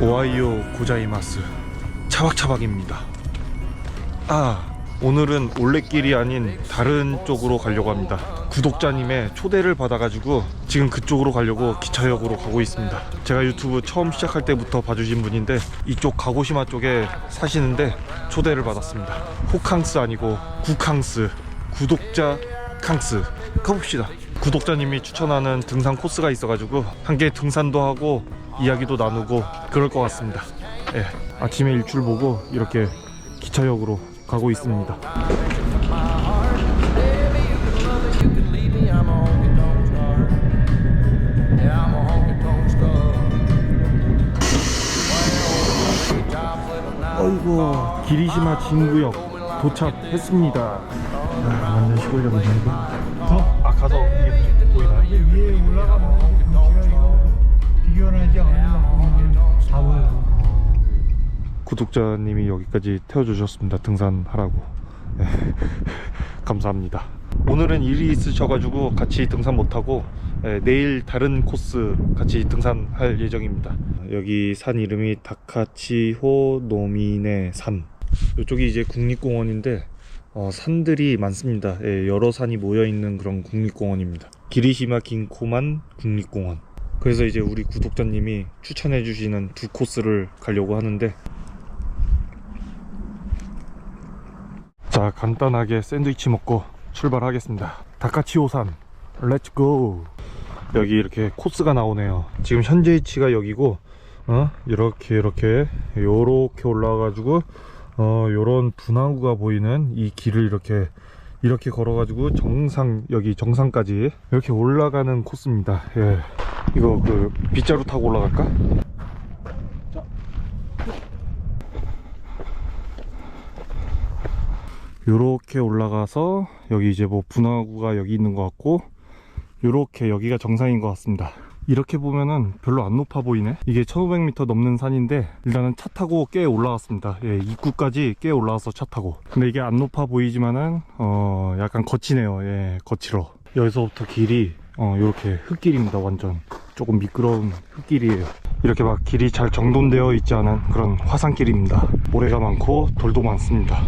오하이오 고자이마스 차박차박입니다. 아 오늘은 올레길이 아닌 다른 쪽으로 가려고 합니다. 구독자님의 초대를 받아가지고 지금 그쪽으로 가려고 기차역으로 가고 있습니다. 제가 유튜브 처음 시작할 때부터 봐주신 분인데 이쪽 가고시마 쪽에 사시는데 초대를 받았습니다. 호캉스 아니고 구캉스 구독자 캉스 가봅시다. 구독자님이 추천하는 등산 코스가 있어가지고 함께 등산도 하고 이야기도 나누고 그럴 것 같습니다. 예, 아침에 일출 보고 이렇게 기차역으로 가고 있습니다. 어이구 기리시마 진구역 도착했습니다. 아, 완전 시골역이네 이거. 어? 아 가서 이게 보이나요? 위에 올라가면 비교는 이제 다 보여요. 구독자님이 여기까지 태워주셨습니다. 등산하라고. 네. 감사합니다. 오늘은 일이 있으셔가지고 같이 등산 못하고 네, 내일 다른 코스 같이 등산할 예정입니다. 여기 산 이름이 다카치호 노미네 산. 이쪽이 이제 국립공원인데 어, 산들이 많습니다. 예, 여러 산이 모여 있는 그런 국립공원입니다. 기리시마 긴코만 국립공원. 그래서 이제 우리 구독자님이 추천해 주시는 두 코스를 가려고 하는데. 자 간단하게 샌드위치 먹고 출발하겠습니다. 다카치오산 렛츠고 여기 이렇게 코스가 나오네요. 지금 현재 위치가 여기고 어? 이렇게 이렇게 요렇게 올라와 가지고 어 요런 분화구가 보이는 이 길을 이렇게 이렇게 걸어 가지고 정상 여기 정상까지 이렇게 올라가는 코스입니다. 예 이거 그 빗자루 타고 올라갈까? 요렇게 올라가서 여기 이제 뭐 분화구가 여기 있는 것 같고 요렇게 여기가 정상인 것 같습니다. 이렇게 보면은 별로 안 높아 보이네. 이게 1500m 넘는 산인데 일단은 차 타고 꽤 올라왔습니다. 예, 입구까지 꽤 올라와서 차 타고. 근데 이게 안 높아 보이지만은 어 약간 거치네요. 예 거칠어 여기서부터 길이 어 요렇게 흙길입니다 완전. 조금 미끄러운 흙길이에요. 이렇게 막 길이 잘 정돈되어 있지 않은 그런 화산길입니다. 모래가 많고 돌도 많습니다.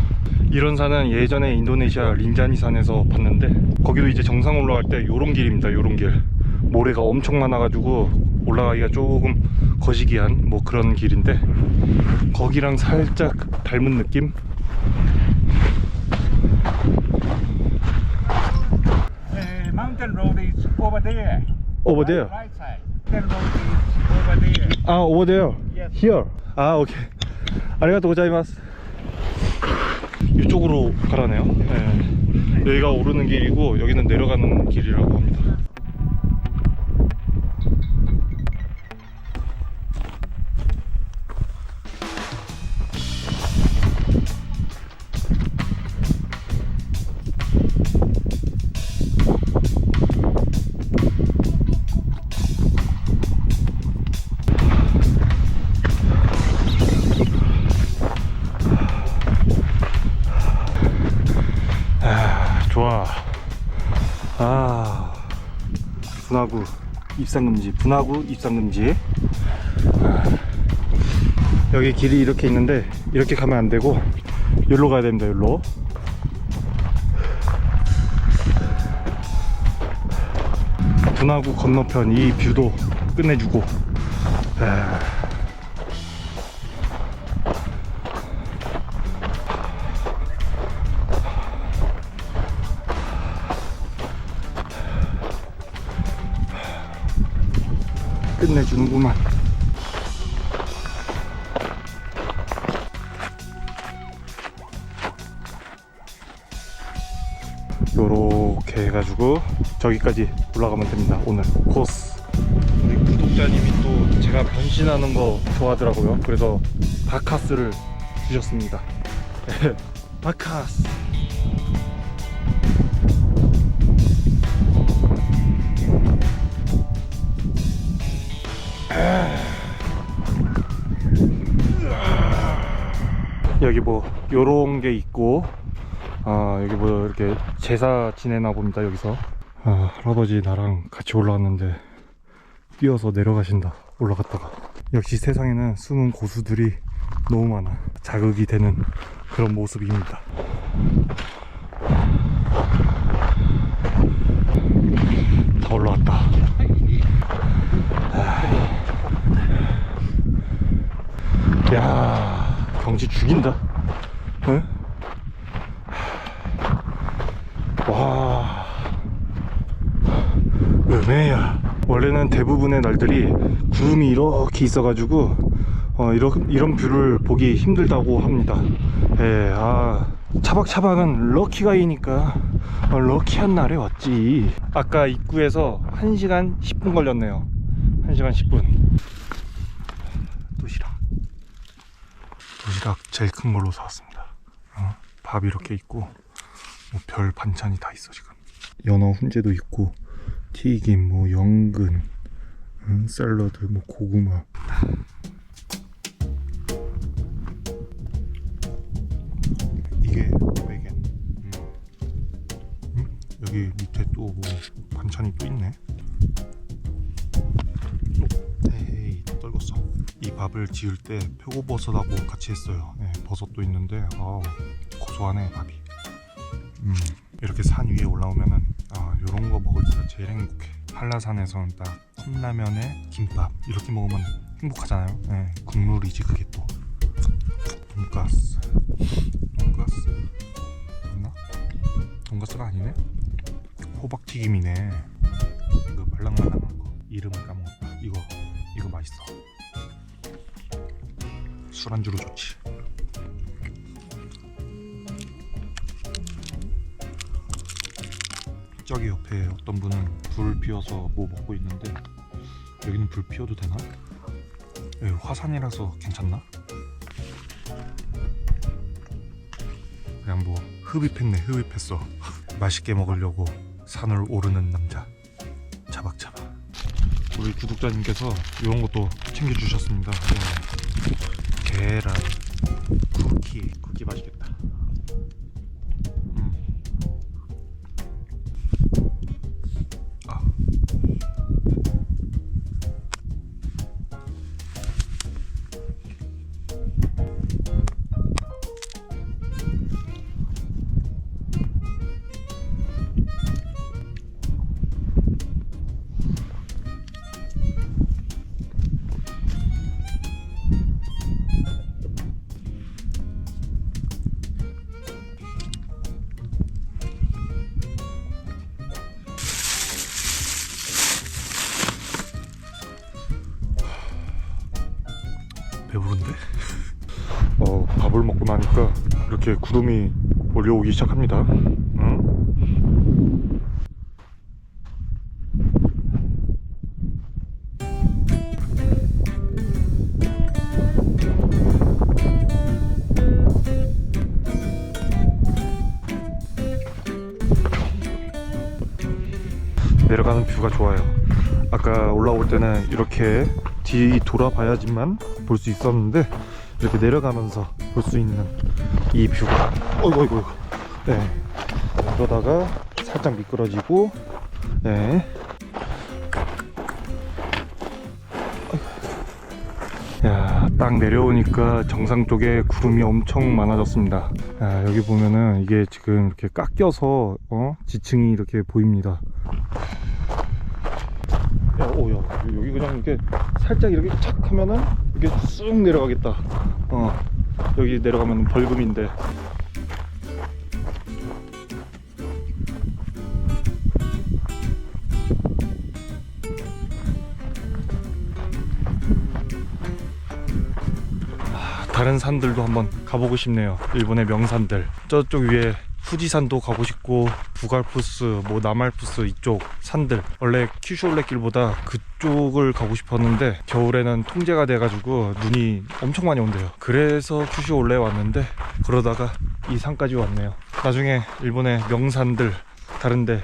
이런 산은 예전에 인도네시아 린자니 산에서 봤는데 거기도 이제 정상 올라갈 때 요런 길입니다 요런 길. 모래가 엄청 많아가지고 올라가기가 조금 거시기한 뭐 그런 길인데 거기랑 살짝 닮은 느낌? Mountain road is over there. Over there Right side. Mountain road is over there. 아 over there Yes. here 아 오케이 아리가또 고자이마스 이쪽으로 가라네요 네. 여기가 오르는 길이고 여기는 내려가는 길이라고 합니다 입상금지, 분화구 입상금지. 아, 여기 길이 이렇게 있는데 이렇게 가면 안 되고 여기로 가야 됩니다. 여기로. 분화구 건너편 이 뷰도 끝내주고. 아. 끝내주는구만. 요렇게 해가지고 저기까지 올라가면 됩니다. 오늘 코스. 우리 구독자님이 또 제가 변신하는 거 좋아하더라고요. 그래서 바카스를 주셨습니다. 바카스. 뭐 요런 게 있고 아 여기 뭐 이렇게 제사 지내나 봅니다 여기서 아 할아버지 나랑 같이 올라왔는데 뛰어서 내려가신다 올라갔다가 역시 세상에는 숨은 고수들이 너무 많아. 자극이 되는 그런 모습입니다. 다 올라왔다. 야, 경치 죽인다. 응? 와, 음해야. 원래는 대부분의 날들이 구름이 이렇게 있어가지고 어, 이런 이런 뷰를 보기 힘들다고 합니다. 예, 아 차박차박은 럭키가이니까 어, 럭키한 날에 왔지. 아까 입구에서 1시간 10분 걸렸네요. 1시간 10분. 도시락. 도시락 제일 큰 걸로 사왔습니다. 어, 밥 이렇게 있고 뭐 별 반찬이 다 있어 지금. 연어 훈제도 있고 튀김, 뭐 연근, 응, 샐러드, 뭐 고구마. 이게 베겐. 음. 음? 여기 밑에 또 뭐 반찬이 또 있네. 어, 에이, 떨궜어. 이 밥을 지을 때 표고버섯하고 같이 했어요. 네, 버섯도 있는데, 아 고소하네 밥이. 음, 이렇게 산 위에 올라오면은 아 요런 거 먹을 때가 제일 행복해. 한라산에서는 딱 컵라면에 김밥 이렇게 먹으면 행복하잖아요. 네, 국물이지 그게 또. 돈가스. 돈가스. 맞나? 돈가스가 아니네? 호박튀김이네. 이거 말랑말랑한 거. 이름을 까먹었다. 이거 이거 맛있어. 술안주로 좋지 저기 옆에 어떤 분은 불 피워서 뭐 먹고 있는데 여기는 불 피워도 되나? 여기 화산이라서 괜찮나? 그냥 뭐 흡입했네 흡입했어 맛있게 먹으려고 산을 오르는 남자 차박차박 우리 구독자님께서 이런 것도 챙겨주셨습니다 네. 계란 쿠키 쿠키 맛있겠 이렇게 구름이 몰려오기 시작합니다. 응? 내려가는 뷰가 좋아요. 아까 올라올 때는 이렇게 뒤 돌아봐야지만 볼 수 있었는데 이렇게 내려가면서 볼 수 있는 이 뷰가 어이구 어이구. 네 그러다가 살짝 미끄러지고 네 야, 딱 내려오니까 정상 쪽에 구름이 엄청 많아졌습니다. 야, 여기 보면은 이게 지금 이렇게 깎여서 어? 지층이 이렇게 보입니다. 야, 오, 야, 여기 그냥 이렇게 살짝 이렇게 착 하면은 이게 쑥 내려가겠다. 어, 여기 내려가면 벌금인데. 아, 다른 산들도 한번 가보고 싶네요. 일본의 명산들. 저쪽 위에 후지산도 가고 싶고 부갈푸스, 뭐 남알푸스 이쪽 산들. 원래 큐슈 올레길보다 그쪽을 가고 싶었는데 겨울에는 통제가 돼가지고 눈이 엄청 많이 온대요. 그래서 큐슈 올레 왔는데 그러다가 이 산까지 왔네요. 나중에 일본의 명산들 다른데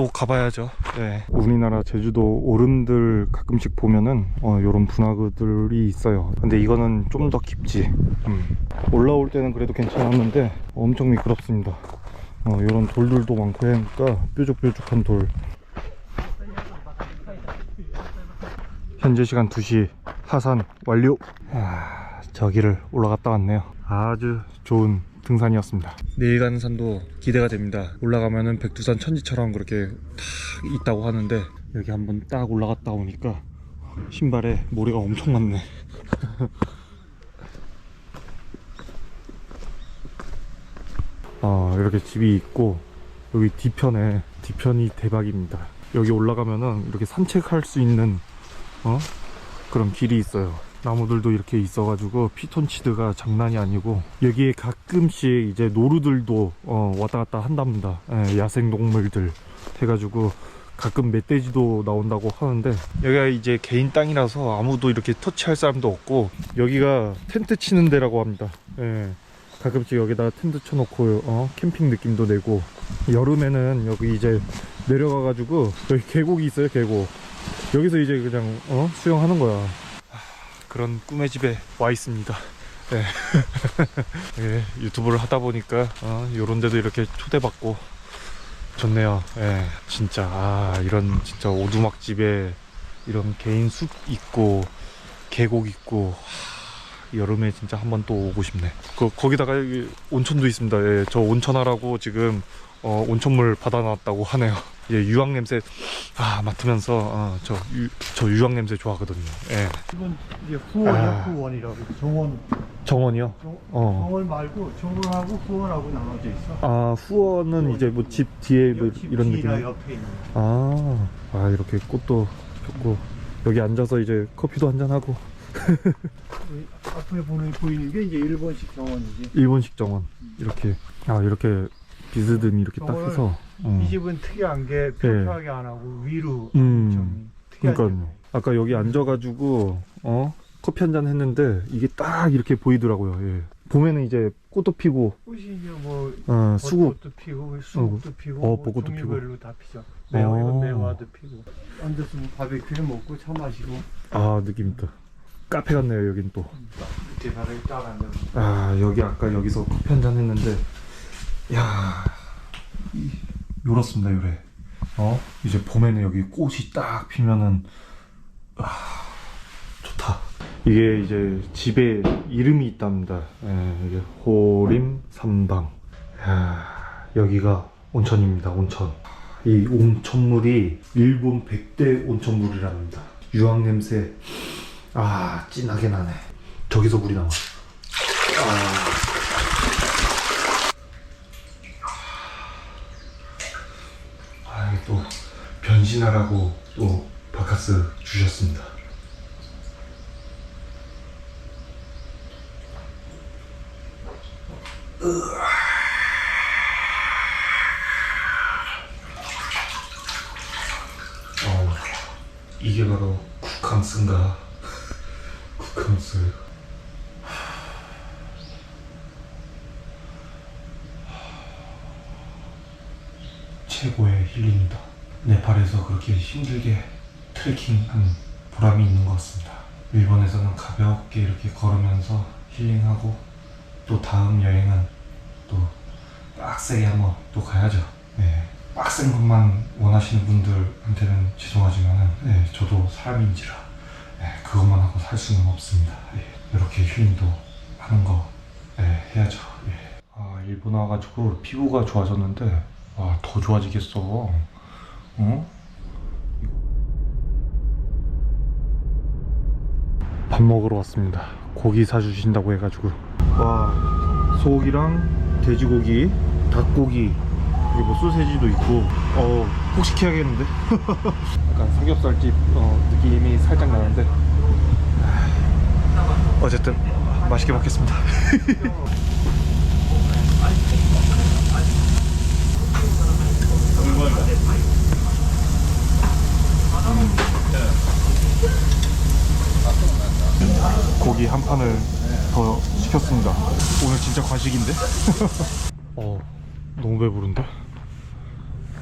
또 가봐야죠. 네. 우리나라 제주도 오름들 가끔씩 보면은 어, 이런 분화구들이 있어요. 근데 이거는 좀 더 깊지. 음. 올라올 때는 그래도 괜찮았는데 엄청 미끄럽습니다. 어, 이런 돌들도 많고 하니까 뾰족뾰족한 돌. 현재 시간 2시 하산 완료 아, 저기를 올라갔다 왔네요 아주 좋은 등산이었습니다. 내일 가는 산도 기대가 됩니다. 올라가면은 백두산 천지처럼 그렇게 탁 있다고 하는데 여기 한번 딱 올라갔다 오니까 신발에 모래가 엄청 많네. 아 이렇게 집이 있고 여기 뒤편에 뒤편이 대박입니다. 여기 올라가면은 이렇게 산책할 수 있는 어? 그런 길이 있어요 나무들도 이렇게 있어가지고 피톤치드가 장난이 아니고 여기에 가끔씩 이제 노루들도 어, 왔다 갔다 한답니다. 예, 야생동물들 해가지고 가끔 멧돼지도 나온다고 하는데 여기가 이제 개인 땅이라서 아무도 이렇게 터치할 사람도 없고 여기가 텐트 치는 데라고 합니다. 예. 가끔씩 여기다가 텐트 쳐놓고 어, 캠핑 느낌도 내고 여름에는 여기 이제 내려가가지고 여기 계곡이 있어요 계곡. 여기서 이제 그냥 어, 수영하는 거야. 하, 그런 꿈의 집에 와 있습니다 예. 예, 유튜브를 하다 보니까 어, 요런 데도 이렇게 초대받고 좋네요 예, 진짜 아 이런 진짜 오두막 집에 이런 개인 숲 있고 계곡 있고 여름에 진짜 한번 또 오고 싶네. 그 거기다가 온천도 있습니다. 예, 저 온천하라고 지금 어, 온천물 받아놨다고 하네요. 예, 유황 냄새 아 맡으면서 어, 저, 유, 저 유황 냄새 좋아하거든요. 예, 이건 이제 후원이야 아. 후원이라고 정원 정원이요. 정, 어. 정원 말고 정원하고 후원하고 나눠져 있어. 아 후원은 이제 뭐 집 뒤에 뭐 집 이런 느낌. 옆에 있는. 아, 아 이렇게 꽃도 폈고 여기 앉아서 이제 커피도 한잔 하고 이 앞에 보는 보이는 게 이제 일본식 정원이지. 일본식 정원 이렇게 아 이렇게 비스듬히 이렇게 딱 해서. 어. 이 집은 특이한 게 평평하게 안 하고 위로 네. 음. 좀 그러니까요. 아까 여기 앉아가지고 어 커피 한 잔 했는데 이게 딱 이렇게 보이더라고요. 예. 봄에는 이제 꽃도 피고 꽃이 이제 뭐 어, 수국 벚꽃도 피고 수국도 피고 어, 뭐 벚꽃도 피고. 종류별로 다 피죠. 매화 이건 어. 매화도 피고. 앉아서 뭐 바베큐 해 먹고 차 마시고 아 느낌 있다. 카페 같네요 여긴 또. 밑에 바닥에 딱 앉아서. 아 여기 아까 여기서 커피 한 잔 했는데 야 이- 요렇습니다 요래. 어 이제 봄에는 여기 꽃이 딱 피면은 아 좋다. 이게 이제 집에 이름이 있답니다. 예, 이게 호림 삼방. 야, 여기가 온천입니다. 온천. 이 온천물이 일본 백대 온천물이랍니다. 유황 냄새 아 진하게 나네. 저기서 물이 나와. 아, 이게 또 변신하라고 또 바카스 주셨습니다. 어, 이게 바로 국함스인가? 국함스. 최고의 힐링이다. 네팔에서 그렇게 힘들게 트레킹한 보람이 있는 것 같습니다. 일본에서는 가볍게 이렇게 걸으면서 힐링하고 또 다음 여행은 또 빡세게 한번 또 가야죠. 네, 빡센 것만 원하시는 분들한테는 죄송하지만은 네, 저도 사람인지라 네, 그것만 하고 살 수는 없습니다. 예, 이렇게 힐링도 하는 거 네, 해야죠. 예. 아 일본 와가지고 피부가 좋아졌는데 와더 좋아지겠어. 어? 밥 먹으러 왔습니다. 고기 사주신다고 해가지고 와 소고기랑 돼지고기, 닭고기 그리고 뭐 소세지도 있고 어 폭식해야겠는데? 약간 삼겹살집 어, 느낌이 살짝 나는데 아, 어쨌든 맛있게 먹겠습니다. 고기 한 판을 더 시켰습니다. 오늘 진짜 과식인데? 어, 너무 배부른데?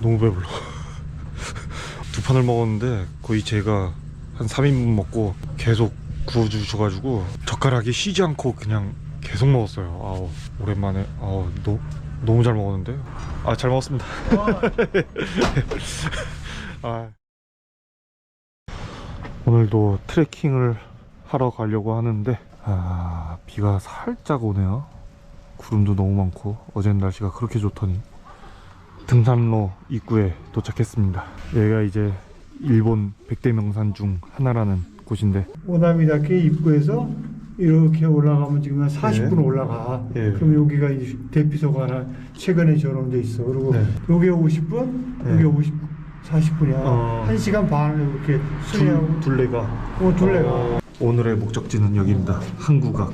너무 배불러. 두 판을 먹었는데 거의 제가 한 3인분 먹고 계속 구워주셔가지고 젓가락이 쉬지 않고 그냥 계속 먹었어요. 아우, 오랜만에. 아우, 너, 너무 잘 먹었는데? 아, 잘 먹었습니다. 아. 오늘도 트레킹을 하러 가려고 하는데 아 비가 살짝 오네요 구름도 너무 많고 어제는 날씨가 그렇게 좋더니 등산로 입구에 도착했습니다 여기가 이제 일본 백대 명산 중 하나라는 곳인데 오나미다케 입구에서 이렇게 올라가면 지금 한 40분 네. 올라가. 예. 그럼 여기가 대피소가 하나 최근에 전원돼 있어. 그리고 네. 여기 50분, 네. 여기 50, 40분이야. 어. 한 시간 반을 이렇게 순회하고. 둘레가 어, 둘레가. 어, 오늘의 목적지는 여기입니다. 항구각.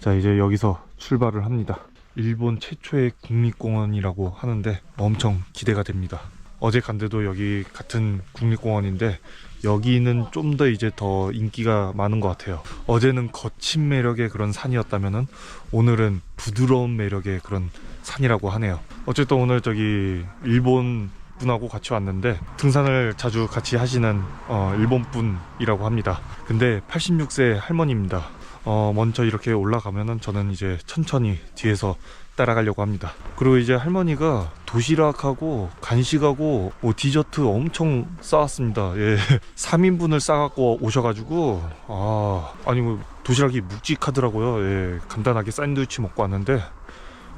자, 이제 여기서 출발을 합니다. 일본 최초의 국립공원이라고 하는데 엄청 기대가 됩니다. 어제 간데도 여기 같은 국립공원인데 여기는 좀 더 이제 더 인기가 많은 것 같아요. 어제는 거친 매력의 그런 산이었다면은 오늘은 부드러운 매력의 그런 산이라고 하네요. 어쨌든 오늘 저기 일본 분하고 같이 왔는데 등산을 자주 같이 하시는 어, 일본 분이라고 합니다. 근데 86세 할머니입니다. 어, 먼저 이렇게 올라가면은 저는 이제 천천히 뒤에서 따라가려고 합니다. 그리고 이제 할머니가 도시락하고 간식하고 뭐 디저트 엄청 싸왔습니다. 예. 3인분을 싸갖고 오셔가지고, 아, 아니 뭐 도시락이 묵직하더라고요. 예. 간단하게 샌드위치 먹고 왔는데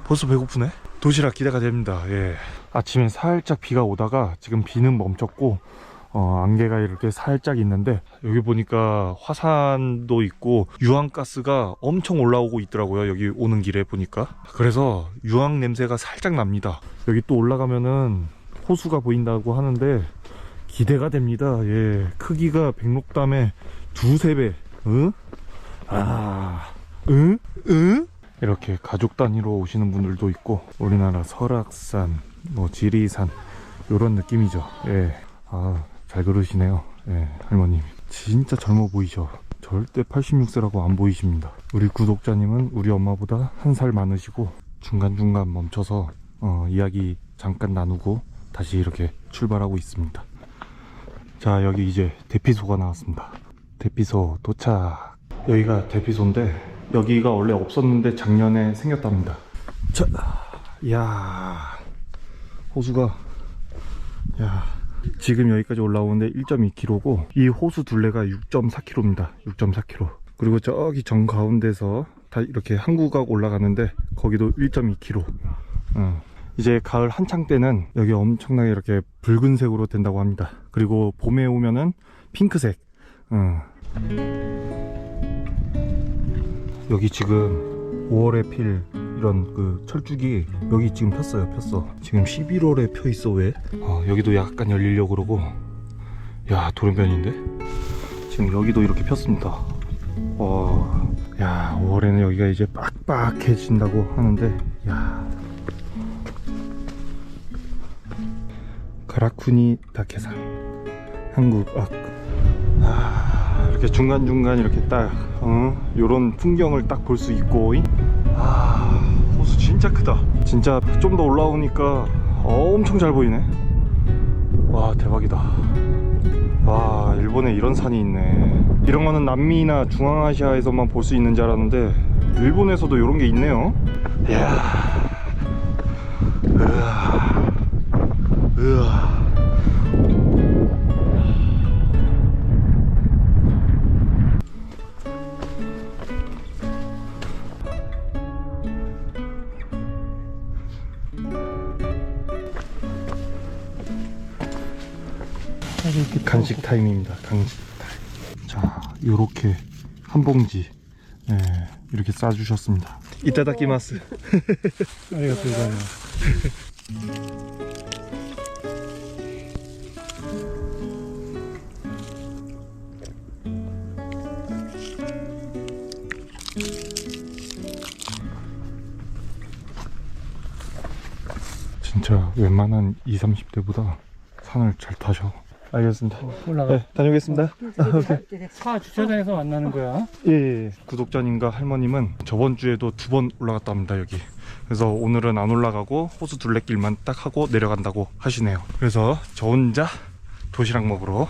벌써 배고프네? 도시락 기대가 됩니다. 예. 아침에 살짝 비가 오다가 지금 비는 멈췄고 어, 안개가 이렇게 살짝 있는데 여기 보니까 화산도 있고 유황가스가 엄청 올라오고 있더라고요. 여기 오는 길에 보니까. 그래서 유황 냄새가 살짝 납니다. 여기 또 올라가면은 호수가 보인다고 하는데 기대가 됩니다. 예. 크기가 백록담의 두세 배. 응? 아. 응? 응? 이렇게 가족 단위로 오시는 분들도 있고 우리나라 설악산, 뭐 지리산 이런 느낌이죠. 예. 아, 잘 그러시네요. 예, 할머님. 진짜 젊어 보이셔. 절대 86세라고 안 보이십니다. 우리 구독자님은 우리 엄마보다 한 살 많으시고 중간중간 멈춰서 어, 이야기 잠깐 나누고 다시 이렇게 출발하고 있습니다. 자, 여기 이제 대피소가 나왔습니다. 대피소 도착. 여기가 대피소인데 여기가 원래 없었는데 작년에 생겼답니다. 자, 야 호수가 야 지금 여기까지 올라오는데 1.2km고 이 호수 둘레가 6.4km입니다. 6.4km. 그리고 저기 정 가운데서 다 이렇게 항구각 올라가는데 거기도 1.2km. 어. 이제 가을 한창 때는 여기 엄청나게 이렇게 붉은색으로 된다고 합니다. 그리고 봄에 오면은 핑크색. 어. 여기 지금 5월에 필 이런 그 철쭉이 여기 지금 폈어요 폈어. 지금 11월에 펴 있어 왜? 어, 여기도 약간 열리려고 그러고. 야 돌연변인데? 지금 여기도 이렇게 폈습니다. 와, 야 5월에는 여기가 이제 빡빡해진다고 하는데 야. 가라쿠니 다케산 한국 악 아, 이렇게 중간중간 이렇게 딱, 어, 요런 풍경을 딱 볼 수 있고, 잉? 아, 호수 진짜 크다. 진짜 좀 더 올라오니까 엄청 잘 보이네. 와, 대박이다. 와, 일본에 이런 산이 있네. 이런 거는 남미나 중앙아시아에서만 볼 수 있는 줄 알았는데, 일본에서도 이런 게 있네요. 이야. 으아. 타임입니다. 간식 타임. 자, 요렇게 한 봉지 예, 이렇게 싸주셨습니다. 이따다키마스. 고자이마스. 진짜 웬만한 20, 30대보다 산을 잘 타셔. 알겠습니다. 올라가. 네, 다녀오겠습니다. 차 주차장에서 만나는 거야. 예, 예. 구독자님과 할머님은 저번 주에도 두 번 올라갔다 합니다, 여기. 그래서 오늘은 안 올라가고 호수 둘레길만 딱 하고 내려간다고 하시네요. 그래서 저 혼자 도시락 먹으러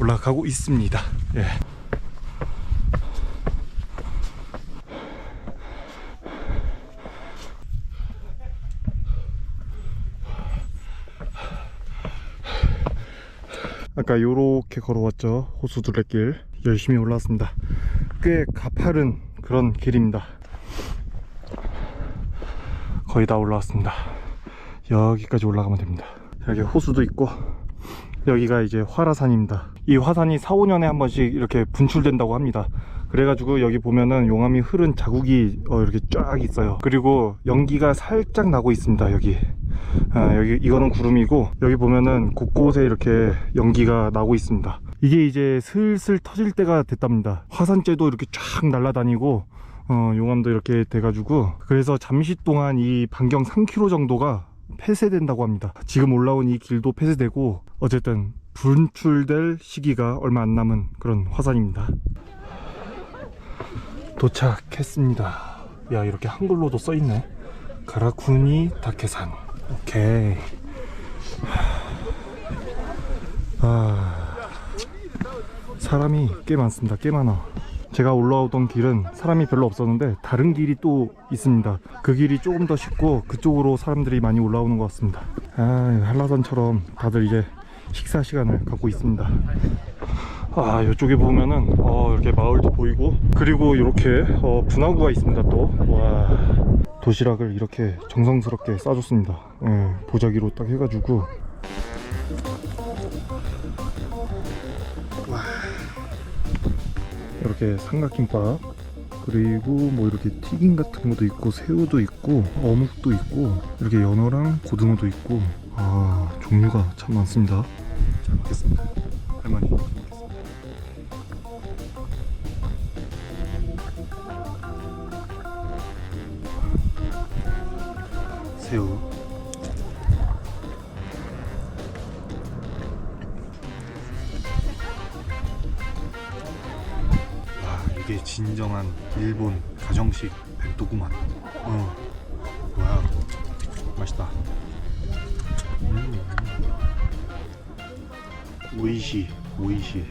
올라가고 있습니다. 예. 아까 요렇게 걸어왔죠 호수 둘레길 열심히 올라왔습니다 꽤 가파른 그런 길입니다. 거의 다 올라왔습니다. 여기까지 올라가면 됩니다. 여기 호수도 있고 여기가 이제 화라산입니다. 이 화산이 4, 5년에 한 번씩 이렇게 분출된다고 합니다. 그래가지고 여기 보면은 용암이 흐른 자국이 어, 이렇게 쫙 있어요. 그리고 연기가 살짝 나고 있습니다. 여기. 아, 여기 이거는 구름이고 여기 보면은 곳곳에 이렇게 연기가 나고 있습니다. 이게 이제 슬슬 터질 때가 됐답니다. 화산재도 이렇게 쫙 날아다니고 어, 용암도 이렇게 돼가지고 그래서 잠시 동안 이 반경 3km 정도가 폐쇄된다고 합니다. 지금 올라온 이 길도 폐쇄되고 어쨌든 분출될 시기가 얼마 안 남은 그런 화산입니다. 도착했습니다. 야 이렇게 한글로도 써있네. 가라쿠니 다케산. 오케이. 아 사람이 꽤 많습니다. 꽤 많아. 제가 올라오던 길은 사람이 별로 없었는데 다른 길이 또 있습니다. 그 길이 조금 더 쉽고 그쪽으로 사람들이 많이 올라오는 것 같습니다. 아 한라산처럼 다들 이제 식사 시간을 갖고 있습니다. 아 이쪽에 보면은 어, 이렇게 마을도 보이고 그리고 이렇게 어, 분화구가 있습니다 또와 도시락을 이렇게 정성스럽게 싸줬습니다. 예, 보자기로 딱 해가지고. 와. 이렇게 삼각김밥 그리고 뭐 이렇게 튀김 같은 것도 있고 새우도 있고 어묵도 있고 이렇게 연어랑 고등어도 있고. 아 종류가 참 많습니다. 잘 먹겠습니다 할머니 새우 와 이게 진정한 일본 가정식 弁当구만 어 뭐야 맛있다 음. 오이시 오이시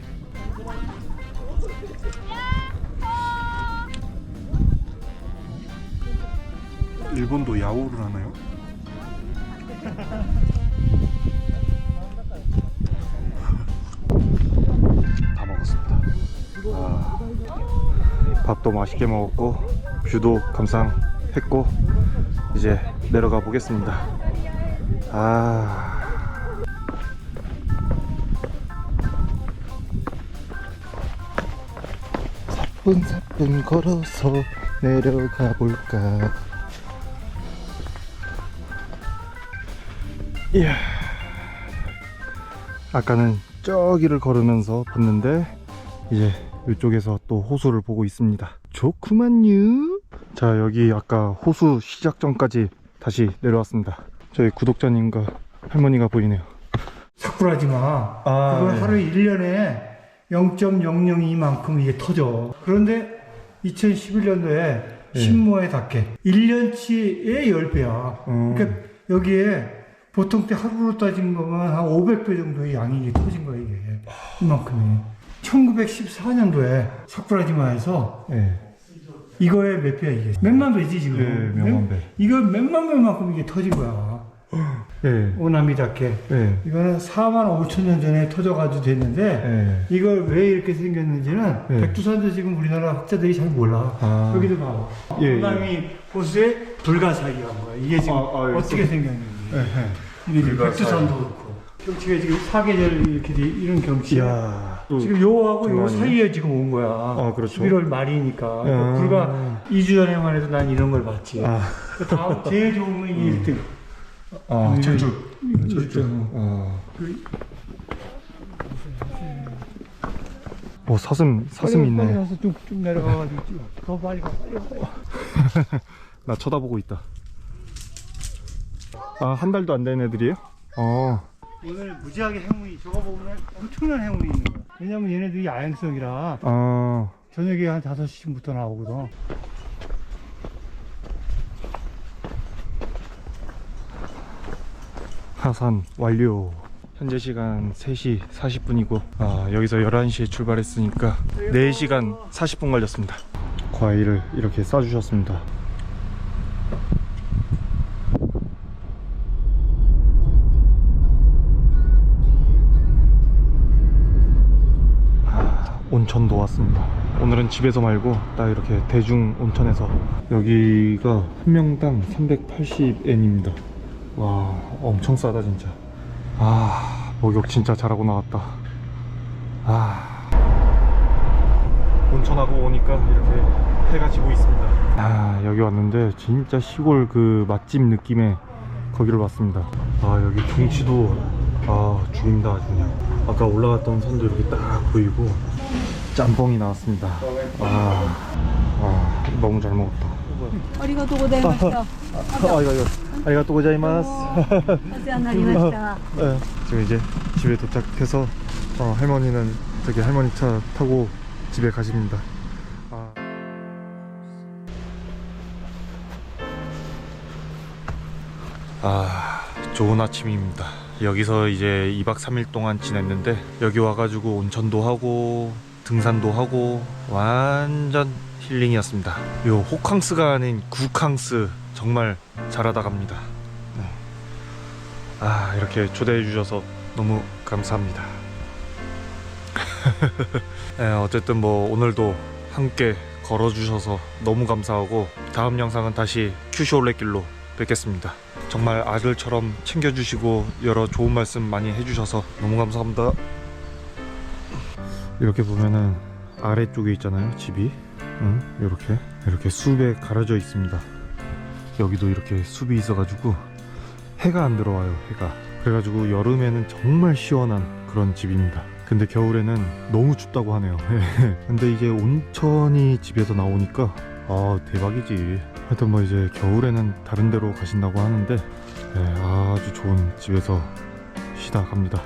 일본도 야오를 하나요? 다 먹었습니다. 아, 밥도 맛있게 먹었고 뷰도 감상했고 이제 내려가 보겠습니다. 아. 사뿐사뿐 걸어서 내려가 볼까. 이야. 아까는 저기를 걸으면서 봤는데 이제 이쪽에서 또 호수를 보고 있습니다. 좋구만요. 자 여기 아까 호수 시작 전까지 다시 내려왔습니다. 저희 구독자님과 할머니가 보이네요. 사쿠라지마. 아, 그건 네. 하루에 1년에 0.002만큼 이게 터져. 그런데 2011년도에 네. 신모에 닿게 1년치의 10배야. 음. 그러니까 여기에 보통 때 하루로 따진 거면 한 500배 정도의 양이 터진 거야, 이게. 이만큼이. 1914년도에 사쿠라지마에서 네. 이거의 몇 배야, 이게. 몇만 배지, 지금. 네, 몇만 배. 이거 몇만 배만큼 이게 터진 거야. 네. 오나미 닿게. 네. 이거는 4만 5천 년 전에 터져가지고 됐는데, 네. 이걸 왜 이렇게 생겼는지는 네. 백두산도 지금 우리나라 학자들이 잘 몰라. 아. 여기도 봐. 예, 오나미 호수에 불가사기한 거야. 이게 지금 아, 아, 여기 어떻게 써- 생겼는지. 네. 이게 지금 불가사기. 백두산도 그렇고. 경치가 지금 사계절 이렇게 돼, 이런 경치. 이야. 또 지금 요하고 요. 사이에 지금 온 거야. 아, 그렇죠. 11월 말이니까. 아. 불과 2주 전에만 해도 난 이런 걸 봤지. 아, 그 다음 제일 좋은 건 1등. 아, 철쭉. 철쭉. 어. 그- 오, 사슴, 사슴 빨리 있네. 가서 쭉쭉 내려가가지고 찍어. 더 빨리 가, 빨리 가. 빨리 가. 나 쳐다보고 있다. 아, 한 달도 안 된 애들이에요? 어. 오늘 무지하게 행운이 저거 보면 엄청난 행운이 있는 거야. 왜냐면 얘네들이 야행성이라 아, 저녁에 한 5시쯤부터 나오거든. 하산 완료. 현재 시간 3시 40분이고, 아, 여기서 11시에 출발했으니까 4시간 40분 걸렸습니다. 과일을 이렇게 싸주셨습니다. 아, 온천도 왔습니다. 오늘은 집에서 말고 딱 이렇게 대중 온천에서 여기가 한 명당 380엔입니다. 와 엄청 싸다 진짜. 아 목욕 진짜 잘하고 나왔다. 아. 온천하고 오니까 이렇게 해가 지고 있습니다. 아 여기 왔는데 진짜 시골 그 맛집 느낌의 거기를 왔습니다. 아 여기 경치도 아 죽인다 아주 그냥. 아까 올라갔던 선도 이렇게 딱 보이고 짬뽕이 나왔습니다. 아, 아 너무 잘 먹었다. 어리가 도고 다니마시다 아, 아, 아 이거 이거. 아리가또 고자이마스. 네, 지금 이제 집에 도착해서 어, 할머니는 저기 할머니 차 타고 집에 가십니다. 아. 아, 좋은 아침입니다. 여기서 이제 2박 3일 동안 지냈는데 여기 와가지고 온천도 하고 등산도 하고 완전 힐링이었습니다. 요 호캉스가 아닌 구캉스 정말 잘하다 갑니다. 네. 아 이렇게 초대해 주셔서 너무 감사합니다. 네, 어쨌든 뭐 오늘도 함께 걸어주셔서 너무 감사하고 다음 영상은 다시 큐쇼 올레길로 뵙겠습니다. 정말 아들처럼 챙겨주시고 여러 좋은 말씀 많이 해주셔서 너무 감사합니다. 이렇게 보면은 아래쪽에 있잖아요 집이 응 이렇게 이렇게 숲에 가려져 있습니다. 여기도 이렇게 숲이 있어가지고 해가 안 들어와요 해가. 그래가지고 여름에는 정말 시원한 그런 집입니다. 근데 겨울에는 너무 춥다고 하네요. 근데 이제 온천이 집에서 나오니까 아 대박이지. 하여튼 뭐 이제 겨울에는 다른 데로 가신다고 하는데 네, 아주 좋은 집에서 쉬다 갑니다